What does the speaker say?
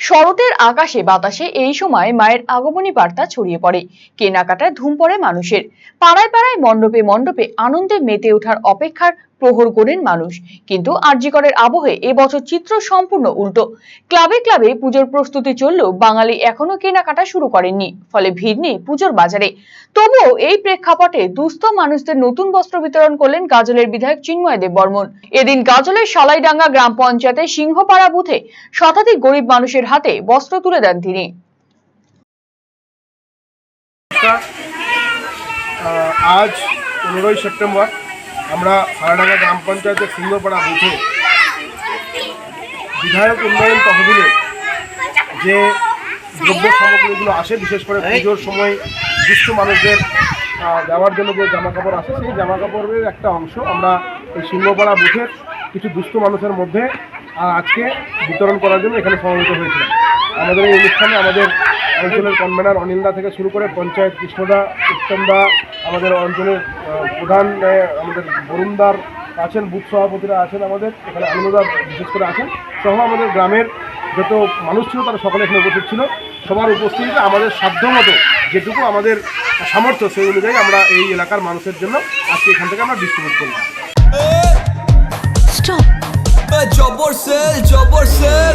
শরতের আকাশে বাতাসে এই সময় মায়ের আগমনী বার্তা ছড়িয়ে পড়ে। কেনাকাটার ধুম পড়ে মানুষের। পাড়ায় পাড়ায় মণ্ডপে মণ্ডপে আনন্দে মেতে ওঠার অপেক্ষার প্রহর করেন মানুষ। কিন্তু আরজিকরের আবহে এবছর চিত্র সম্পূর্ণ উল্টো। ক্লাবে ক্লাবে পুজোর প্রস্তুতি চললেও বাঙালি এখনও কেনাকাটা শুরু করেননি, ফলে ভিড় নেই পুজোর বাজারে। তবুও এই প্রেক্ষাপটে দুস্থ মানুষদের নতুন বস্ত্র বিতরণ করলেন গাজলের বিধায়ক চিন্ময় দেব বর্মন। এদিন গাজলের সালাইডাঙ্গা গ্রাম পঞ্চায়েতের সিংহপাড়া বুথে শতাধিক গরিব মানুষের হাতে বস্ত্র তুলে দেন তিনি। আজ পনেরোই সেপ্টেম্বর আমরা সারাডাঙ্গা গ্রাম পঞ্চায়েতের সিংহপাড়া বুথে বিধায়ক উন্নয়ন তহবিলে যে দ্রব্য সামগ্রীগুলো আসে, বিশেষ করে পুজোর সময় দুস্থ মানুষদের দেওয়ার জন্য যে জামা কাপড় আসে, সেই জামা কাপড়ের একটা অংশ আমরা এই সিংহপাড়া বুথের কিছু দুস্থ মানুষের মধ্যে আজকে বিতরণ করার জন্য এখানে সমবেত হয়েছিলাম। আমাদের এই অনুষ্ঠানে আমাদের অঞ্চলের কনভেনার অনিন্দা থেকে শুরু করে পঞ্চায়েত কৃষ্ণদা উত্তমদা আমাদের অঞ্চলের প্রধান আমাদের বরুণদার আছেন বুথ সভাপতিরা আছেন আমাদের এখানে আনন্দদা বিশেষ করে আছেন। সহ আমাদের গ্রামের যত মানুষ ছিল তারা সকলে এখানে উপস্থিত ছিল। সবার উপস্থিতিতে আমাদের সাধ্যমতো যেটুকু আমাদের সামর্থ্য সেই অনুযায়ী আমরা এই এলাকার মানুষের জন্য আজকে এখান থেকে আমরা ডিস্ট্রিবিউট করলাম। স্টপ জবর সেল জবর সেল।